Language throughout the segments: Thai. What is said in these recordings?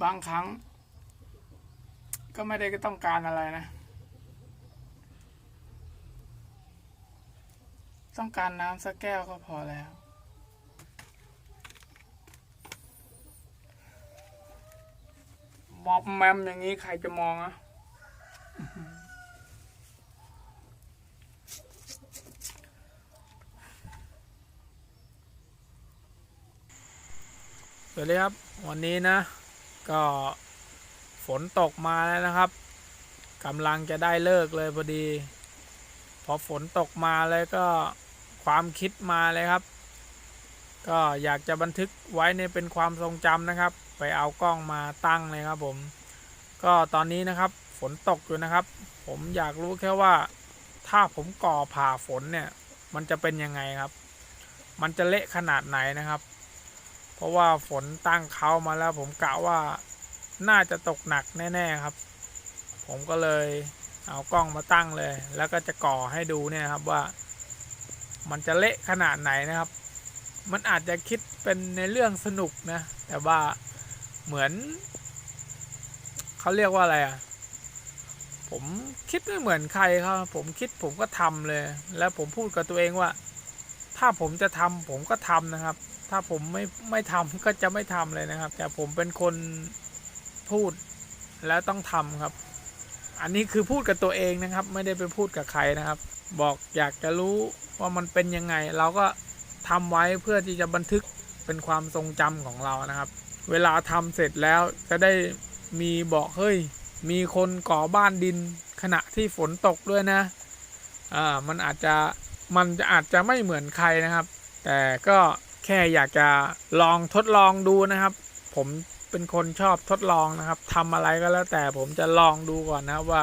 บางครั้ง ก็ไม่ได้ต้องการอะไรนะ ต้องการน้ำสักแก้วก็พอแล้ว มอบแมมอย่างนี้ใครจะมองอะสวัสดีครับ วันนี้นะ ก็ฝนตกมาแล้วนะครับกำลังจะได้เลิกเลยพอดี พอฝนตกมาเลยก็ความคิดมาเลยครับ ก็อยากจะบันทึกไว้ในเป็นความทรงจำนะครับ ไปเอากล้องมาตั้งเลยครับผม ก็ตอนนี้นะครับฝนตกอยู่นะครับ ผมอยากรู้แค่ว่าถ้าผมก่อผ่าฝนเนี่ย มันจะเป็นยังไงครับ มันจะเละขนาดไหนนะครับ ราะว่าฝนตั้งเขามาแล้ว ผมกะว่าน่าจะตกหนักแน่ๆครับ ผมก็เลยเอากล้องมาตั้งเลย แล้วก็จะก่อให้ดูเนี่ยครับว่า มันจะเละขนาดไหนนะครับ มันอาจจะคิดเป็นในเรื่องสนุกนะ แต่ว่าเหมือนเขาเรียกว่าอะไรอะผมคิดไม่เหมือนใครครับ ผมคิดผมก็ทำเลย แล้วผมพูดกับตัวเองว่า ถ้าผมจะทำผมก็ทำนะครับ ถ้าผมไม่ไม่ทำก็จะไม่ทำเลยนะครับ แต่ผมเป็นคนพูดแล้วต้องทำครับ อันนี้คือพูดกับตัวเองนะครับ ไม่ได้ไปพูดกับใครนะครับ บอกอยากจะรู้ว่ามันเป็นยังไง เราก็ทำไว้เพื่อที่จะบันทึกเป็นความทรงจำของเรานะครับ เวลาทำเสร็จแล้วจะได้มีบอกเฮ้ยมีคนก่อบ้านดินขณะที่ฝนตกด้วยนะอ่ามันอาจจะมันจะอาจจะไม่เหมือนใครนะครับ แต่ก็ แค่อยากจะลองทดลองดูนะครับ ผมเป็นคนชอบทดลองนะครับทำอะไรก็แล้วแต่ผมจะลองดูก่อนนะครับว่า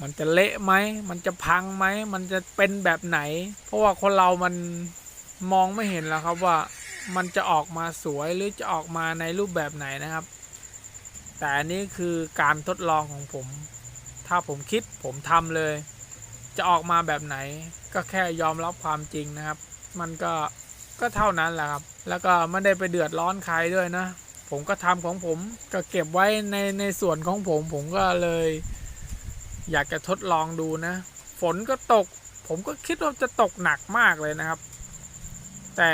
มันจะเละไหม มันจะพังไหม มันจะเป็นแบบไหน เพราะว่าคนเรามันมองไม่เห็นแล้วครับว่ามันจะออกมาสวยหรือจะออกมาในรูปแบบไหนนะครับ แต่อันนี้คือการทดลองของผม ถ้าผมคิดผมทำเลย จะออกมาแบบไหน ก็แค่ยอมรับความจริงนะครับ มันก็ ก็เท่านั้นแหละครับ แล้วก็ไม่ได้ไปเดือดร้อนใครด้วยนะ ผมก็ทำของผมก็เก็บไว้ในในส่วนของผม ผมก็เลย อยากจะทดลองดูนะ ฝนก็ตก ผมก็คิดว่าจะตกหนักมากเลยนะครับ แต่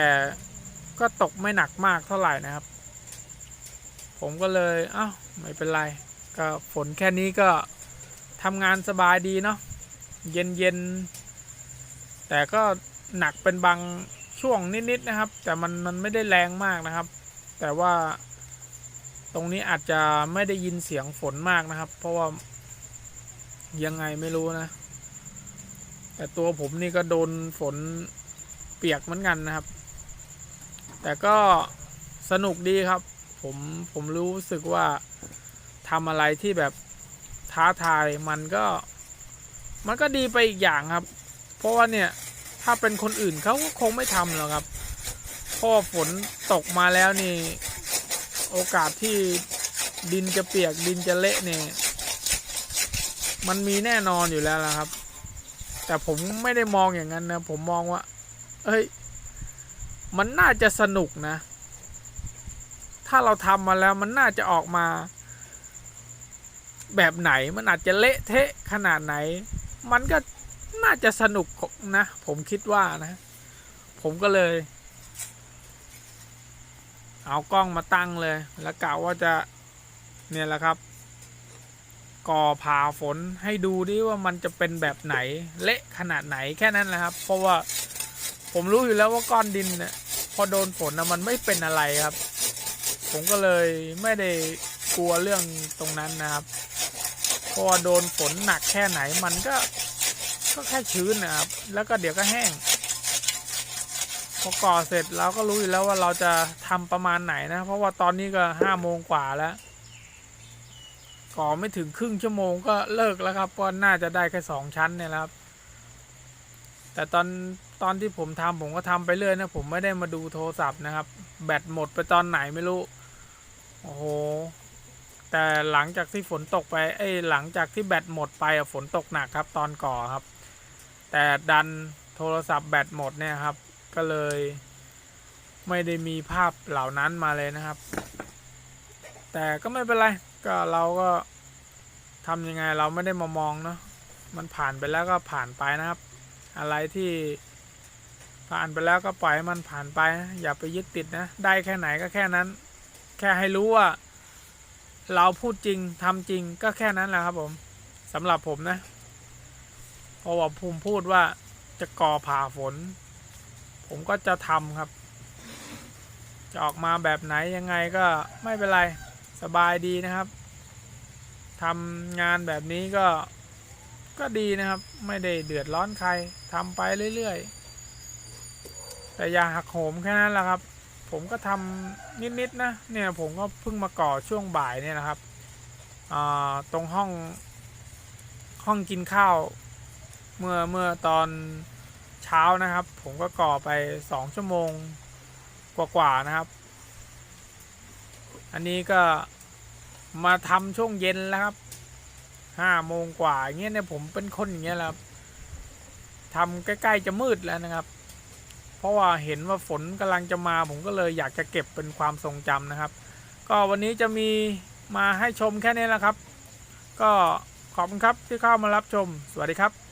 ก็ตกไม่หนักมากเท่าไหร่นะครับ ผมก็เลยเอ้าไม่เป็นไร ก็ฝนแค่นี้ก็ทำงานสบายดีเนาะเย็นเย็นแต่ก็หนักเป็นบาง ช่วงนิดๆนะครับ แต่มันมันไม่ได้แรงมากนะครับ แต่ว่าตรงนี้อาจจะไม่ได้ยินเสียงฝนมากนะครับ เพราะว่ายังไงไม่รู้นะ แต่ตัวผมนี่ก็โดนฝนเปียกเหมือนกันนะครับ แต่ก็สนุกดีครับ ผมผมรู้สึกว่าทำอะไรที่แบบท้าทายมันก็ มันก็ดีไปอีกอย่างครับ เพราะว่าเนี่ย ถ้าเป็นคนอื่นเขาก็คงไม่ทำหรอกครับเพราะว่อฝนตกมาแล้วนี่ โอกาสที่ดินจะเปียกดินจะเละเนี่ยมันมีแน่นอนอยู่แล้วละครับ แต่ผมไม่ได้มองอย่างนั้นนะ ผมมองว่า เอ้ย มันน่าจะสนุกนะ ถ้าเราทำมาแล้วมันน่าจะออกมา แบบไหนมันอาจจะเละเทะขนาดไหน มันก็ น่าจะสนุกนะ ผมคิดว่านะ ผมก็เลย เอากล้องมาตั้งเลย แล้วกะว่าจะเนี่ยแหละครับก่อผ่าฝนให้ดูดิว่ามันจะเป็นแบบไหน เละขนาดไหนแค่นั้นแหละครับ เพราะว่าผมรู้อยู่แล้วว่าก้อนดินเนี่ยพอโดนฝนนะมันไม่เป็นอะไรครับ ผมก็เลยไม่ได้กลัวเรื่องตรงนั้นนะครับพราะว่าโดนฝนหนักแค่ไหนมันก็ ก็แค่ชื้นนะครับ แล้วก็เดี๋ยวก็แห้ง พอก่อเสร็จเราก็รู้อยู่แล้วว่าเราจะทำประมาณไหนนะ เพราะว่าตอนนี้ก็ห้าโมงกว่าแล้ว ก่อไม่ถึงครึ่งชั่วโมงก็เลิกแล้วครับ ก็น่าจะได้แค่สองชั้นเนี่ยครับ แต่ตอนตอนที่ผมทำผมก็ทำไปเรื่อยนะ ผมไม่ได้มาดูโทรศัพท์นะครับ แบตหมดไปตอนไหนไม่รู้ โอ้โหแต่หลังจากที่ฝนตกไปเอ้หลังจากที่แบตหมดไปอะฝนตกหนักครับ ตอนก่อครับ แต่ดันโทรศัพท์แบตหมดเนี่ยครับ ก็เลยไม่ได้มีภาพเหล่านั้นมาเลยนะครับ แต่ก็ไม่เป็นไร ก็เราก็ทำยังไงเราไม่ได้มามองเนาะมันผ่านไปแล้วก็ผ่านไปนะครับ อะไรที่ผ่านไปแล้วก็ปล่อยให้มันผ่านไปนะอย่าไปยึดติดนะ ได้แค่ไหนก็แค่นั้น แค่ให้รู้ว่า เราพูดจริงทำจริงก็แค่นั้นแหละครับผมสำหรับผมนะ ราะว่าภูมิพูดว่าจะก่อผ่าฝน ผมก็จะทำครับ จะออกมาแบบไหนยังไงก็ไม่เป็นไรสบายดีนะครับทำงานแบบนี้ก็ก็ดีนะครับ ไม่ได้เดือดร้อนใครทำไปเรื่อยๆ แต่อย่าหักโหมแค่นั้นแหละครับ ผมก็ทำนิดๆนะเนี่ยผมก็เพิ่งมาก่อช่วงบ่ายเนี่ยนะครับตรงห้องห้องกินข้าว เมื่อเมื่อตอนเช้านะครับ ผมก็ก่อไปสองชั่วโมงกว่าๆนะครับ อันนี้ก็มาทำช่วงเย็นแล้วครับห้าโมงกว่าอย่างเงี้ยเนี่ยผมเป็นคนอย่างเงี้ยและครับทำใกล้ๆจะมืดแล้วนะครับ เพราะว่าเห็นว่าฝนกำลังจะมา ผมก็เลยอยากจะเก็บเป็นความทรงจำนะครับ ก็วันนี้จะมีมาให้ชมแค่นี้แหละครับ ก็ขอบคุณครับที่เข้ามารับชม สวัสดีครับ